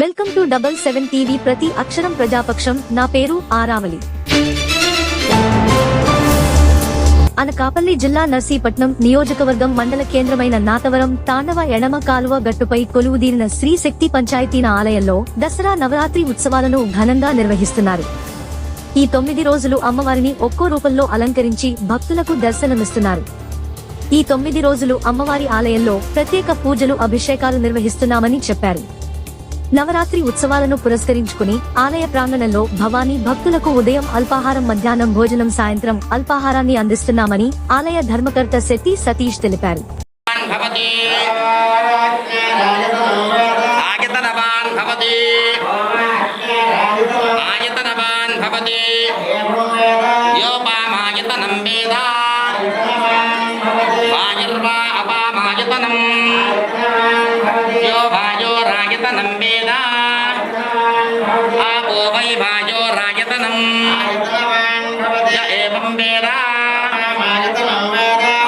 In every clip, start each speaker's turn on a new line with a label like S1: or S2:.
S1: Welcome to double seven TV ప్రతి అక్షరం ప్రజాపక్షం. నా పేరు ఆరావళి అనకాపల్లి జిల్లా నర్సీపట్నం నియోజకవర్గం మండల కేంద్రమైన నాతవరం తాండవ ఎడమ కాలువ గట్టుపై కొలువుదీరిన శ్రీశక్తి పంచాయతీన ఆలయంలో దసరా నవరాత్రి ఉత్సవాలను ఘనంగా నిర్వహిస్తున్నారు. ఈ తొమ్మిది రోజులు అమ్మవారిని ఒక్కో రూపంలో అలంకరించి భక్తులకు దర్శనమిస్తున్నారు. ఈ తొమ్మిది రోజులు అమ్మవారి ఆలయంలో ప్రత్యేక పూజలు అభిషేకాలు నిర్వహిస్తున్నామని చెప్పారు. నవరాత్రి ఉత్సవాలను పురస్కరించుకుని ఆలయ ప్రాంగణంలో భవానీ భక్తులకు ఉదయం అల్పాహారం మధ్యాహ్నం భోజనం సాయంత్రం అల్పాహారాన్ని అందిస్తున్నామని ఆలయ ధర్మకర్త శెట్టి సతీష్ తెలిపారు.
S2: యోపామాయతనం వేద. వాయుర్వా అపామాయతనం. వాయోరాయతనం వేద ఆపో వై వాయోరాయతనం య ఏవం వేద.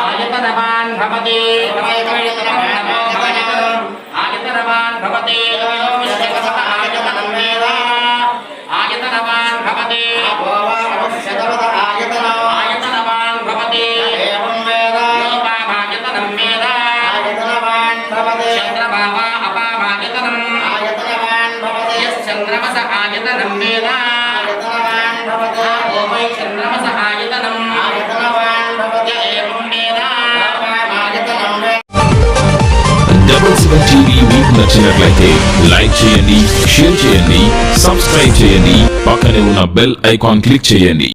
S2: ఆయతనవాన్ భవతి. ఆయతనవాన్ భవతి. యశ్చంద్రమస ఆయతనం వేద ఓ చంద్రమస ఆయతనం
S3: నచ్చినట్లయితే లైక్ చేయండి షేర్ చేయండి సబ్స్క్రైబ్ చేయండి పక్కనే ఉన్న బెల్ ఐకాన్ క్లిక్ చేయండి.